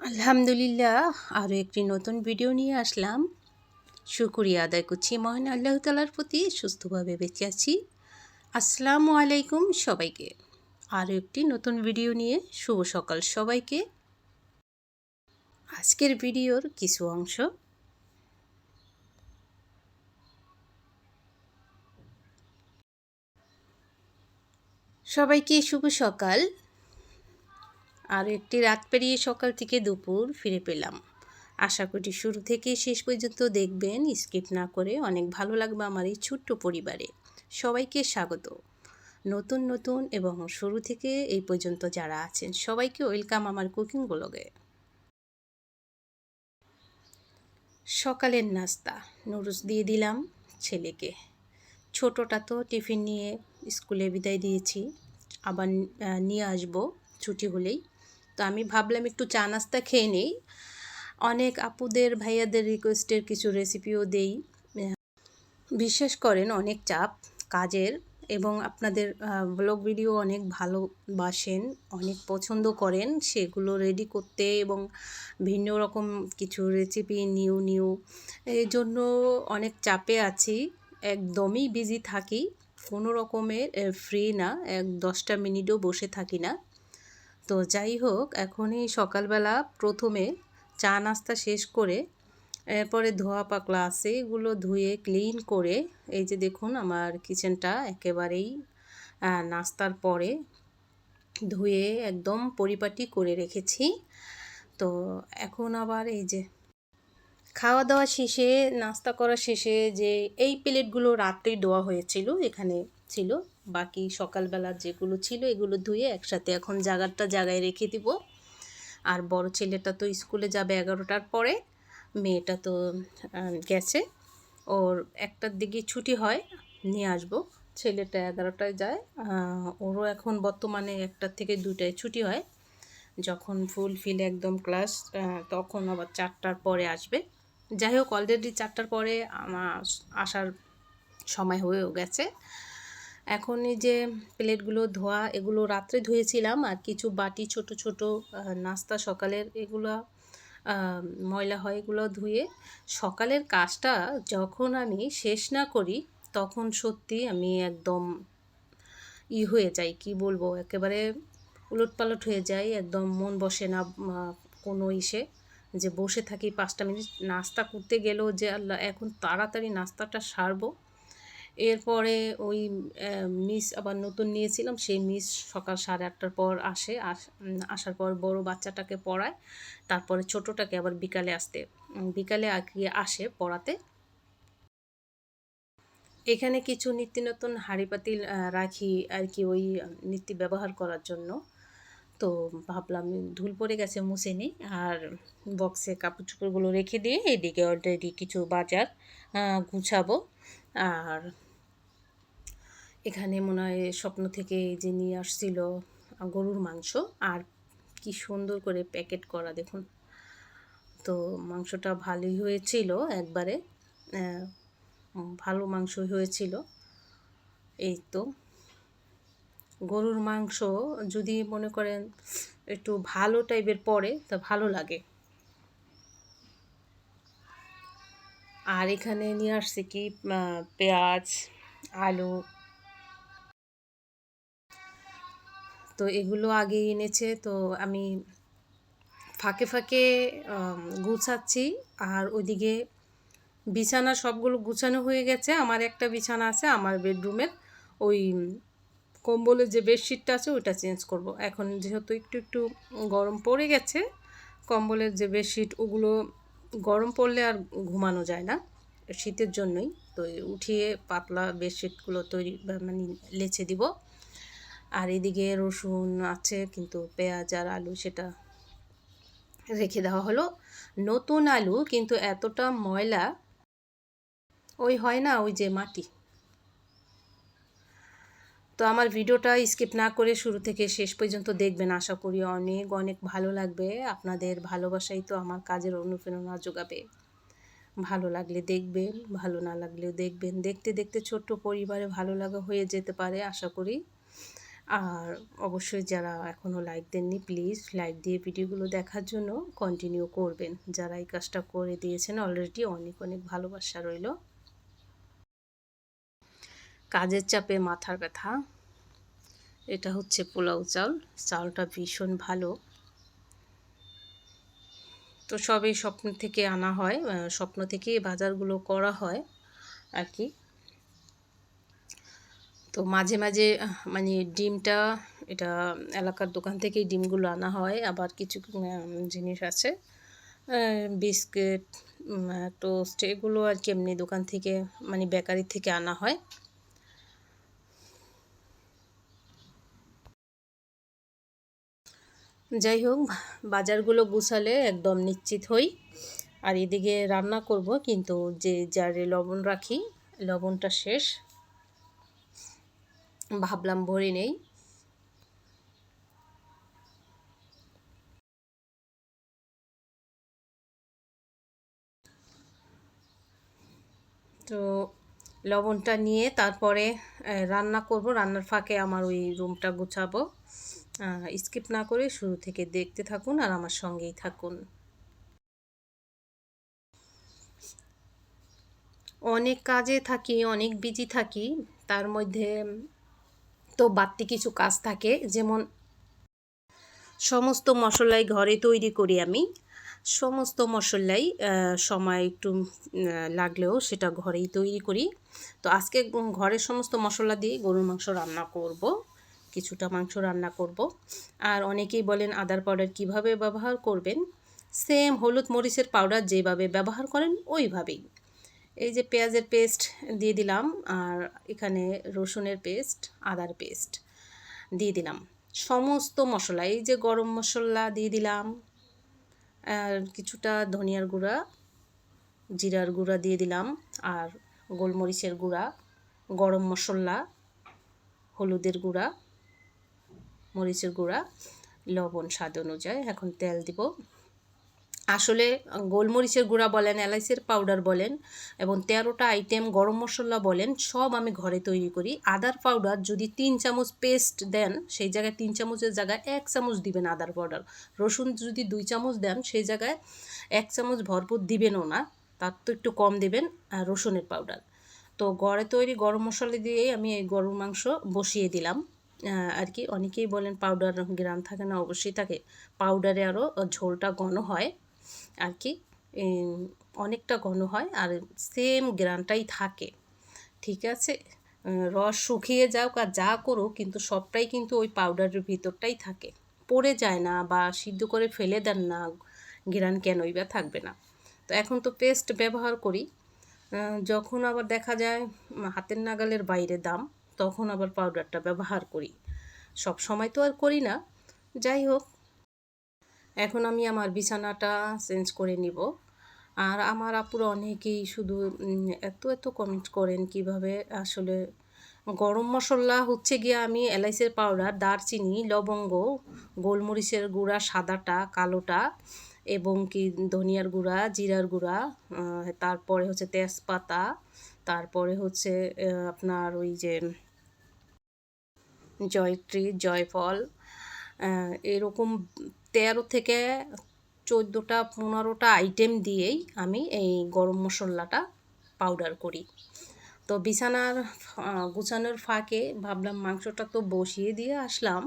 আলহামদুলিল্লাহ, আরও একটি নতুন ভিডিও নিয়ে আসলাম। শুকুরিয়া আদায় করছি। মহান আল্লাহ তালার প্রতি সুস্থভাবে বেঁচে আছি। আসসালামু আলাইকুম সবাইকে। আরও একটি নতুন ভিডিও নিয়ে শুভ সকাল সবাইকে। আজকের ভিডিওর কিছু অংশ। সবাইকে শুভ সকাল। আর একটি রাত পেরিয়ে সকাল থেকে দুপুর ফিরে পেলাম। আশা করি শুরু থেকে শেষ পর্যন্ত দেখবেন, স্কিপ না করে অনেক ভালো লাগবে আমার এই ছোট্ট পরিবারে। সবাইকে স্বাগত। নতুন নতুন এবং শুরু থেকে এই পর্যন্ত যারা আছেন, সবাইকে ওয়েলকাম আমার কুকিং ব্লগে। সকালের নাস্তা, নুডলস দিয়ে দিলাম ছেলেকে। ছোটোটা তো টিফিন নিয়ে স্কুলে বিদায় দিয়েছি। আবার নিয়ে আসব, ছুটি হলেই। তো আমি ভাবলাম একটু চা নাস্তা খেয়ে নেই। অনেক আপুদের, ভাইয়াদের রিকোয়েস্টের কিছু রেসিপিও দেই। বিশ্বাস করেন, অনেক চাপ কাজের এবং আপনাদের ব্লগ ভিডিও অনেক ভালোবাসেন, অনেক পছন্দ করেন, সেগুলো রেডি করতে এবং ভিন্ন রকম কিছু রেসিপি নিউ নিউ এই জন্য অনেক চাপে আছি। একদমই বিজি থাকি, কোনো রকমের ফ্রি না, এক দশটা মিনিটও বসে থাকি না। তো যাই হোক, এখনই সকালবেলা প্রথমে চা নাস্তা শেষ করে, এরপরে ধোয়া পাকলা আছে, এগুলো ধুয়ে ক্লিন করে, এই যে দেখুন আমার কিচেনটা একেবারেই নাস্তার পরে ধুয়ে একদম পরিপাটি করে রেখেছি। তো এখন আবার এই যে খাওয়া দাওয়া শেষে, নাস্তা করা শেষে যে এই প্লেটগুলো রাত্রেই দেওয়া হয়েছিল, এখানে ছিল বাকি সকালবেলা যেগুলো ছিল এগুলো ধুয়ে একসাথে এখন জাগারটা জাগায় রেখে দিব। আর বড় ছেলেটা তো স্কুলে যাবে এগারোটার পরে, মেয়েটা তো গেছে। ওর একটার দিকে ছুটি হয়, নিয়ে আসব। ছেলেটা এগারোটায় যায় ওরও এখন বর্তমানে একটার থেকে দুটায় ছুটি হয়। যখন ফুল ফিল একদম ক্লাস তখন আবার চারটার পরে আসবে। যাই হোক অলরেডি চারটার পরে আমার আসার সময় হয়েও গেছে। এখন এই যে প্লেটগুলো ধোয়া, এগুলো রাত্রে ধুয়েছিলাম আর কিছু বাটি ছোট ছোট নাস্তা সকালের এগুলো ময়লা হয় এগুলো ধুয়ে সকালের কাজটা যখন আমি শেষ না করি তখন সত্যি আমি একদম ই হয়ে যাই, কি বলব? একেবারে উলটপালট হয়ে যায় একদম মন বসে না কোনো ইসে যে বসে থাকি পাঁচটা মিনিট, নাস্তা করতে গেলেও যে আল্লাহ, এখন তাড়াতাড়ি নাস্তাটা সারবো এরপরে ওই মিস আবার নতুন নিয়েছিলাম, সেই মিস সকাল সাড়ে আটটার পর আসে আসার পর বড় বাচ্চাটাকে পড়ায়, তারপরে ছোটোটাকে আবার বিকালে আসতে বিকালে গিয়ে আসে পড়াতে। এখানে কিছু নিত্য নতুন হাঁড়ি পাতিল রাখি আর কি ওই নিত্য ব্যবহার করার জন্য। তো ভাবলাম ধুল পড়ে গেছে, মুছে নিই, আর বক্সে কাপড় চোপড়গুলো রেখে দিয়ে এদিকে অলরেডি কিছু বাজার গুছাবো। আর এখানে মনে হয় স্বপ্ন থেকে যে নিয়ে আসছিল গরুর মাংস। আর কি সুন্দর করে প্যাকেট করা, দেখুন। তো মাংসটা ভালোই হয়েছিল একবারে ভালো মাংস হয়েছিল। এই তো। গরুর মাংস যদি মনে করেন একটু ভালো টাইপের পড়ে, তা ভালো লাগে। আর এখানে নিয়ে আসছে কি পেঁয়াজ, আলু তো এগুলো আগে এনেছে, তো আমি ফাঁকে ফাঁকে গুছাচ্ছি। আর ওইদিকে বিছানা সবগুলো গুছানো হয়ে গেছে। আমার একটা বিছানা আছে আমার বেডরুমের। ওই কম্বলের যে বেডশিটটা আছে ওইটা চেঞ্জ করব। এখন যেহেতু একটু একটু গরম পড়ে গেছে, কম্বলের যে বেডশিট ওগুলো গরম পড়লে আর ঘুমানো যায় না শীতের জন্যই। তো উঠিয়ে পাতলা বেডশিটগুলো তৈরি মানে লেছে দিব। আর এদিকে রসুন আছে, কিন্তু পেঁয়াজ আর আলু সেটা রেখে দেওয়া হলো। নতুন আলু, কিন্তু এতটা ময়লা, ওই হয় না ওই যে মাটি। তো আমার ভিডিওটা স্কিপ না করে শুরু থেকে শেষ পর্যন্ত দেখবেন, আশা করি অনেক অনেক ভালো লাগবে। আপনাদের ভালোবাসাই তো আমার কাজের অনুপ্রেরণা যোগাবে। ভালো লাগলে দেখবেন, ভালো না লাগলেও দেখবেন। দেখতে দেখতে ছোট্ট পরিবারে ভালো লাগা হয়ে যেতে পারে, আশা করি। আর অবশ্যই যারা এখনও লাইক দেননি প্লিজ লাইক দিয়ে ভিডিওগুলো দেখার জন্য কন্টিনিউ করবেন। যারা এই কাজটা করে দিয়েছেন অলরেডি অনেক অনেক ভালোবাসা রইল। কাজের চাপে মাথার ব্যথা, এটা হচ্ছে পোলাও চাল। চালটা ভীষণ ভালো। তো সবই স্বপ্ন থেকে আনা হয় স্বপ্ন থেকে বাজারগুলো করা হয় আর কি। তো মাঝে মাঝে মানে ডিমটা, এটা এলাকার দোকান থেকেই ডিমগুলো আনা হয়। আবার কিছু জিনিস আছে বিস্কিট টোস্ট, এগুলো আর কি এমনি দোকান থেকে মানে বেকারি থেকে আনা হয়। যাই হোক, বাজারগুলো গুছালে একদম নিশ্চিত হই। আর এদিকে রান্না করব, কিন্তু যে জারে লবণ রাখি, লবণটা শেষ। ভাবলাম ভরে নেই। তো লবণটা নিয়ে তারপরে রান্না করব। রান্নার ফাঁকে আমার ওই রুমটা গুছাবো। স্কিপ না করে শুরু থেকে দেখতে থাকুন আর আমার সঙ্গেই থাকুন। অনেক কাজে থাকি, অনেক বিজি থাকি, তার মধ্যে তো বাড়তি কিছু কাজ থাকে, যেমন সমস্ত মশলাই ঘরে তৈরি করি আমি। সমস্ত মশলাই সময় একটু লাগলেও সেটা ঘরেই তৈরি করি। তো আজকে ঘরের সমস্ত মশলা দিয়ে গরুর মাংস রান্না করব, কিছুটা মাংস রান্না করব। আর অনেকেই বলেন, আদার পাউডার কীভাবে ব্যবহার করবেন? সেম হলুদ মরিচের পাউডার যেভাবে ব্যবহার করেন, ওইভাবেই। এই যে পেঁয়াজের পেস্ট দিয়ে দিলাম আর এখানে রসুনের পেস্ট, আদার পেস্ট দিয়ে দিলাম। সমস্ত মশলা, এই যে গরম মশলা দিয়ে দিলাম, আর কিছুটা ধনিয়ার গুঁড়া, জিরার গুঁড়া দিয়ে দিলাম আর গোলমরিচের গুঁড়া, গরম মশলা, হলুদের গুঁড়া, মরিচের গুঁড়া, লবণ স্বাদ অনুযায়ী। এখন তেল দিব। আসলে গোলমরিচের গুঁড়া বলেন, এলাইচের পাউডার বলেন এবং তেরোটা আইটেম গরম মশলা বলেন, সব আমি ঘরে তৈরি করি। আদার পাউডার যদি তিন চামচ পেস্ট দেন, সেই জায়গায় তিন চামচের জায়গায় এক চামচ দিবেন আদার পাউডার। রসুন যদি দুই চামচ দেন, সেই জায়গায় এক চামচ ভরপুর দিবেনও না, তার তো একটু কম দেবেন রসুনের পাউডার। তো ঘরে তৈরি গরম মশলা দিয়েই আমি এই গরুর মাংস বসিয়ে দিলাম। আর কি, অনেকেই বলেন পাউডার গ্রাম থাকে না, অবশ্যই থাকে। পাউডারে আরও ঝোলটা ঘন হয়। আর কি অনেকটা ঘন হয় আর সেম গ্রানটাই থাকে, ঠিক আছে? রস শুকিয়ে যাও আর যা করো কিন্তু সবটাই কিন্তু ওই পাউডারের ভিতরটাই থাকে। পড়ে যায় না বা সিদ্ধ করে ফেলে দেন না, গ্রান কেনই বা থাকবে না। তো এখন তো পেস্ট ব্যবহার করি যখন আবার দেখা যায় হাতের নাগালের বাইরে দাম, তখন আবার পাউডারটা ব্যবহার করি। সব সময় তো আর করি না, যাই হোক এখন আমি আমার বিছানাটা চেঞ্জ করে নিব। আর আমার আপুরা অনেকেই শুধু এত এত কমেন্ট করেন কীভাবে আসলে গরম মশলা হচ্ছে গিয়ে আমি এলাইচের পাউডার দারচিনি, লবঙ্গ, গোলমরিচের গুঁড়া, সাদাটা, কালোটা এবং কি ধনিয়ার গুঁড়া, জিরার গুঁড়া তারপরে হচ্ছে তেজপাতা, তারপরে হচ্ছে আপনার ওই যে জয়ত্রী, জয়ফল এরকম তেরো থেকে চোদ্দোটা, পনেরোটা আইটেম দিয়েই আমি এই গরম মশলাটা পাউডার করি। তো বিছানার গুছানোর ফাঁকে ভাবলাম মাংসটা তো বসিয়ে দিয়ে আসলাম।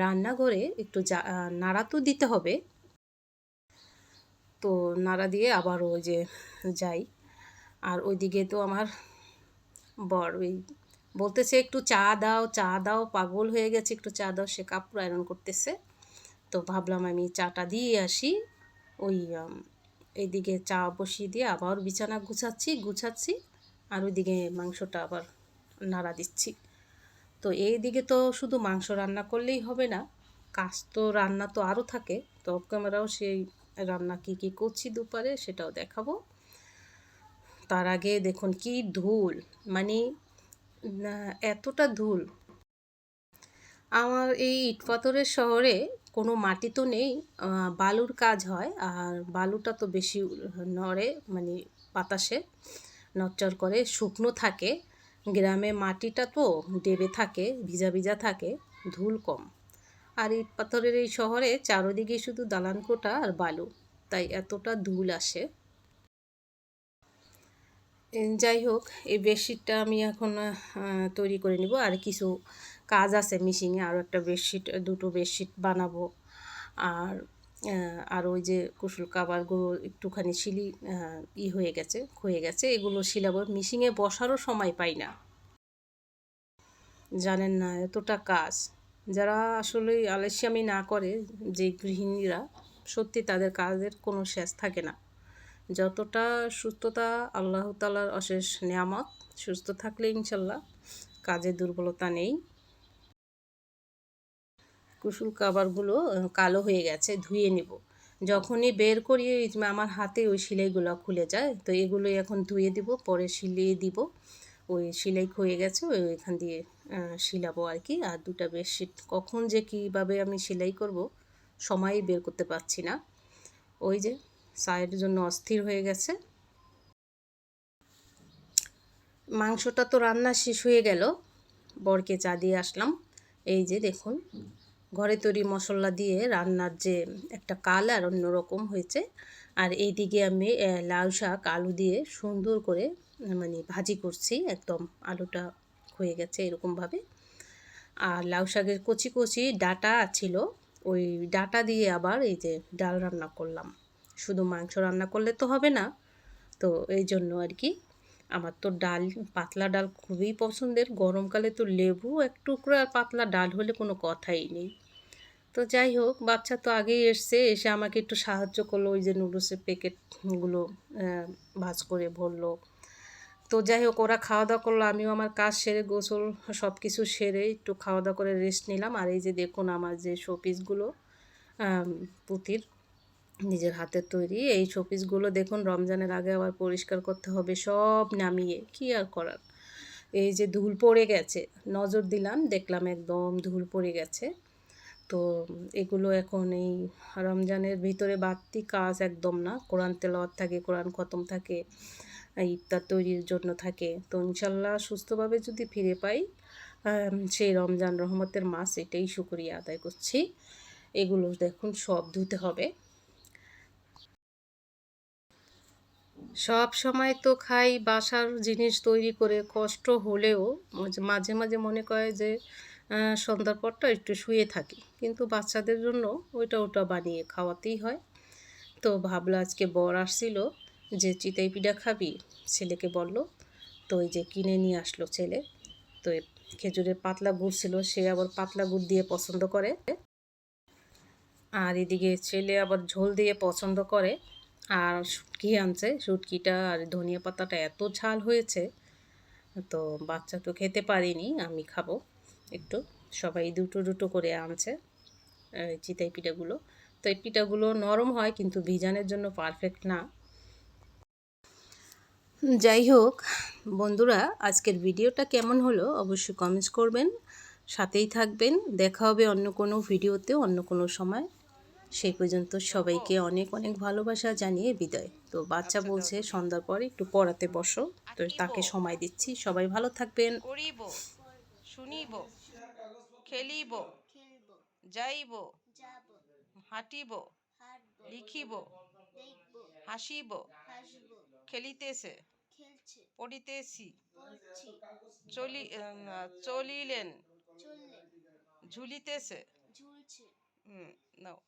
রান্নাঘরে একটু যা নাড়া তো দিতে হবে। তো নাড়া দিয়ে আবার ওই যে যাই। আর ওইদিকে তো আমার বর ওই বলতেছে একটু চা দাও চা দাও, পাগল হয়ে গেছে, একটু চা দাও, সে কাপড় আয়রন করতেছে। তো ভাবলাম আমি চাটা দিয়ে আসি। ওই এইদিকে চা বসিয়ে দিয়ে আবার বিছানা গুছাচ্ছি গুছাচ্ছি আর ওইদিকে মাংসটা আবার নাড়া দিচ্ছি। তো এই দিকে তো শুধু মাংস রান্না করলেই হবে না, কাজ তো, রান্না তো আরও থাকে। তো ক্যামেরাও সেই রান্না কি কি করছি দুপারে সেটাও দেখাবো। তার আগে দেখুন কি ধুল মানে এতটা ধুল আমার এই ইট পাথরের শহরে কোনো মাটি তো নেই বালুর কাজ হয়, আর বালুটা তো বেশি নড়ে মানে বাতাসে নচ্চর করে, শুকনো থাকে। গ্রামে মাটিটা তো ডেবে থাকে, ভিজা ভিজা থাকে, ধুল কম। আর ইট পাথরের এই শহরে চারোদিকে শুধু দালান কোটা আর বালু, তাই এতটা ধুল আসে। যাই হোক, এই বেডশিটটা আমি এখন তৈরি করে নিব। আর কিছু কাজ আছে মিশিংয়ে আরও একটা বেডশিট, দুটো বেডশিট বানাবো। আর আর ওই যে কুশল কাবারগুলো একটুখানি শিলি ই হয়ে গেছে ক্ষয়ে গেছে, এগুলো শিলাবো। মিশিংয়ে বসারও সময় পাই না। জানেন না, এতটা কাজ। যারা আসলে আলস্যামি না করে, যে গৃহিণীরা, সত্যি তাদের কাজের কোনো শেষ থাকে না। যতটা সুস্থতা আল্লাহ তালার অশেষ নিয়ামত, সুস্থ থাকলে ইনশাল্লাহ কাজে দুর্বলতা নেই। কুসুল কাবারগুলো কালো হয়ে গেছে, ধুয়ে নিব। যখনই বের করি আমার হাতে ওই সেলাইগুলো খুলে যায়, তো এগুলো এখন ধুয়ে দিব, পরে সিলিয়ে দিব। ওই সেলাই হয়ে গেছে, ওই এখান দিয়ে শিলাবো আর কি, আর দুটা বেডশিট। কখন যে কীভাবে আমি সেলাই করব, সময়ই বের করতে পারছি না। ওই যে সাইডের জন্য অস্থির হয়ে গেছে। মাংসটা তো রান্না শেষ হয়ে গেল। বরকে চা দিয়ে আসলাম। এই যে দেখুন, ঘরে তৈরি মশলা দিয়ে রান্নার যে একটা কালার অন্যরকম হয়েছে। আর এইদিকে আমি লাউ শাক, আলু দিয়ে সুন্দর করে মানে ভাজি করছি। একদম আলুটা হয়ে গেছে এরকমভাবে। আর লাউ শাকের কচি কচি ডাটা ছিল। ওই ডাটা দিয়ে আবার এই যে ডাল রান্না করলাম। শুধু মাংস রান্না করলে তো হবে না। তো এই জন্য আর কি, আমার তো ডাল, পাতলা ডাল খুবই পছন্দের। গরমকালে তো লেবু, এক টুকরো আর পাতলা ডাল হলে কোনো কথাই নেই। তো যাই হোক, বাচ্চা তো আগেই এসছে, এসে আমাকে একটু সাহায্য করল, ওই যে নুডলসের প্যাকেটগুলো ভাজ করে ভরলো। তো যাই হোক, ওরা খাওয়া দাওয়া করল, আমিও আমার কাজ সেরে, গোসল সব কিছু সেরে একটু খাওয়া দাওয়া করে রেস্ট নিলাম। আর এই যে দেখুন আমার যে শোপিসগুলো পুঁতির নিজের হাতের তৈরি। এই শোপিসগুলো দেখুন, রমজানের আগে আবার পরিষ্কার করতে হবে, সব নামিয়ে। কি আর করার? এই যে ধুল পড়ে গেছে, নজর দিলাম, দেখলাম একদম ধুল পড়ে গেছে। তো এগুলো এখন এই রমজানের ভিতরে বাড়তি কাজ একদম না, কোরআন তেলাওয়াত থাকে, কোরআন খতম থাকে ইফতার তৈরির জন্য থাকে। তো ইনশাল্লাহ সুস্থভাবে যদি ফিরে পাই সেই রমজান রহমতের মাস এটাই শুকরিয়া আদায় করছি। এগুলো দেখুন সব ধুতে হবে। সব সময় তো খাই, বাসার জিনিস তৈরি করে কষ্ট হলেও মাঝে- মাঝে মনে করে যে সন্ধ্যার পরটা একটু শুয়ে থাকি। কিন্তু বাচ্চাদের জন্য ওইটা, ওটা বানিয়ে খাওয়াতেই হয়। তো ভাবলো আজকে বর আসছিল যে, চিতাই পিঠা খাবি? ছেলেকে বলল, তো ওই যে কিনে নিয়ে আসলো ছেলে। তো খেজুরের পাতলা গুড় ছিল, সে আবার পাতলা গুড় দিয়ে পছন্দ করে। আর এদিকে ছেলে আবার ঝোল দিয়ে পছন্দ করে। আর শুটকি আনছে। শুটকিটা আর ধনিয়া পাতাটা এত ঝাল হয়েছে, তো বাচ্চা তো খেতে পারিনি, আমি খাব। একটু সবাই দুটো দুটো করে আনছে চিতাই পিঠাগুলো। তো এই পিঠাগুলো নরম হয়, কিন্তু ভিজানের জন্য পারফেক্ট না। যাই হোক, বন্ধুরা, আজকের ভিডিওটা কেমন হলো অবশ্যই কমেন্টস করবেন। সাথেই থাকবেন, দেখা হবে অন্য কোনো ভিডিওতে অন্য কোনো সময়। সেই পর্যন্ত সবাইকে অনেক অনেক ভালোবাসা জানিয়ে বিদায়। তো বাচ্চা বলছে সন্ধ্যার পর একটু পড়াতে বসো। তো তাকে সময় দিচ্ছি। সবাই ভালো থাকবেন। করিব শুনিব খেলিব যাইব হাঁটিব লিখিব হাসিব খেলিতেছে পড়িতেছি চলি চলিলেন ঝুলিতেছে ঝুলছে। হুম নাও।